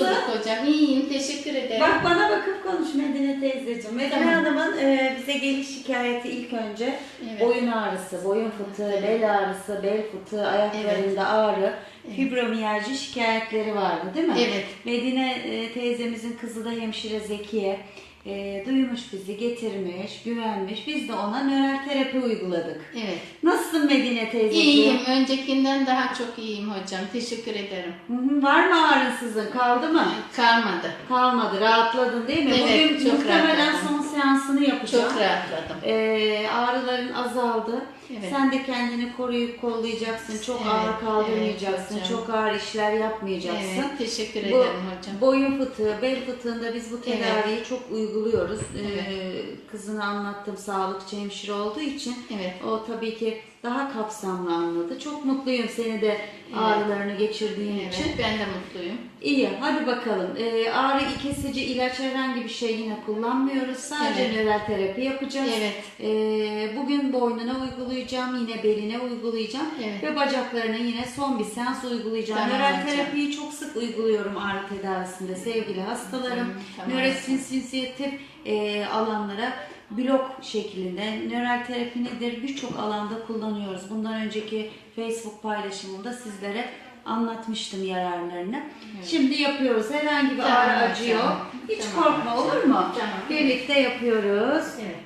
bulduk hocam. İyiyim. Teşekkür ederim. Bak bana bakıp konuş Medine teyzeciğim. Medine Tamam. Hanım'ın e, bize geliş şikayeti ilk önce Evet. boyun ağrısı, boyun fıtığı, Evet. bel ağrısı, bel fıtığı, ayaklarında ağrı, fibromiyalji şikayetleri vardı değil mi? Evet. Medine e, teyzemizin kızı da hemşire Zekiye. E, duymuş bizi, getirmiş, güvenmiş. Biz de ona nöral terapi uyguladık. Evet. Nasılsın Medine teyzeciğim? İyiyim. Öncekinden daha çok iyiyim hocam. Teşekkür ederim. Hı hı, Var mı ağrınsızın? Kaldı mı? Kalmadı. Kalmadı. Rahatladın değil mi? Evet, Bugün çok muhtemelen rahatladım. son seansını yapacağım. Çok rahatladım. Ee, ağrıların azaldı. Evet. Sen de kendini koruyup kollayacaksın. Çok Evet, ağır kaldırmayacaksın. evet hocam. çok ağır işler yapmayacaksın. Evet. Teşekkür Bu ederim hocam. boyun fıtığı, bel fıtığında biz bu Evet. tedaviyi çok uyguluyoruz. Evet. Ee, kızına anlattım sağlıkçı hemşire olduğu için. Evet. O tabii ki daha kapsamlı anladı. Çok mutluyum seni de ağrılarını geçirdiğin için. Evet. Ben de mutluyum. İyi, hadi bakalım. Ee, ağrı kesici ilaç herhangi bir şey yine kullanmıyoruz. Sadece Evet. nöral terapi yapacağız. Evet. Ee, bugün boynuna uygulayacağım, yine beline uygulayacağım Evet. ve bacaklarına yine son bir seans uygulayacağım. Tamam nöral hocam. terapiyi çok sık uyguluyorum ağrı tedavisinde sevgili hastalarım. Tamam, tamam Nörosensitif e, alanlara blok şeklinde nöral terapi nedir birçok alanda kullanıyoruz. Bundan önceki Facebook paylaşımımda sizlere anlatmıştım yararlarını. Şimdi yapıyoruz. Herhangi bir Tamam ağrı hocam. acı yok. Hiç Tamam korkma olur mu? Tamam. Birlikte yapıyoruz. Evet.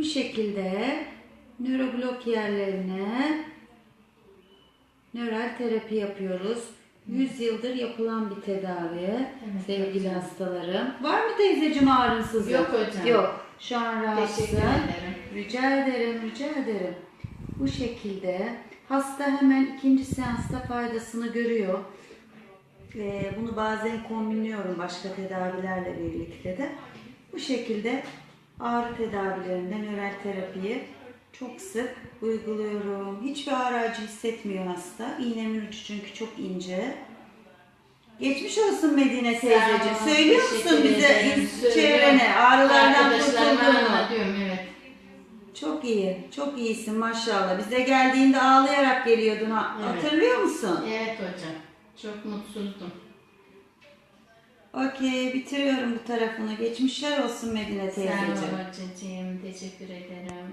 Bu şekilde nöroblok yerlerine nöral terapi yapıyoruz. 100 yıldır yapılan bir tedavi sevgili hastalarım. Var mı teyzeciğim ağrınsızlık? Yok hocam. Yok. Şu an rahatsın. Teşekkür ederim. Rica ederim, rica ederim. Bu şekilde hasta hemen ikinci seansta faydasını görüyor. Ee, bunu bazen kombinliyorum başka tedavilerle birlikte de. Bu şekilde ağrı tedavilerinde nöral terapiyi çok sık uyguluyorum. Hiçbir ağrı acı hissetmiyor hasta. İğnemin ucu çünkü çok ince. Geçmiş olsun Medine teyzeciğim. Sağ Söylüyor musun teşekkür bize ederim. çevrene ağrılardan Arkadaşlarıma kurtulduğunu? anlatıyorum evet. Çok iyi, çok iyisin maşallah. Bize geldiğinde ağlayarak geliyordun. ha- Evet. Hatırlıyor musun? Evet hocam. Çok mutsuzdum. Okey, bitiriyorum bu tarafını. Geçmişler olsun Medine teyzeciğim. olun hocacığım. Teşekkür ederim.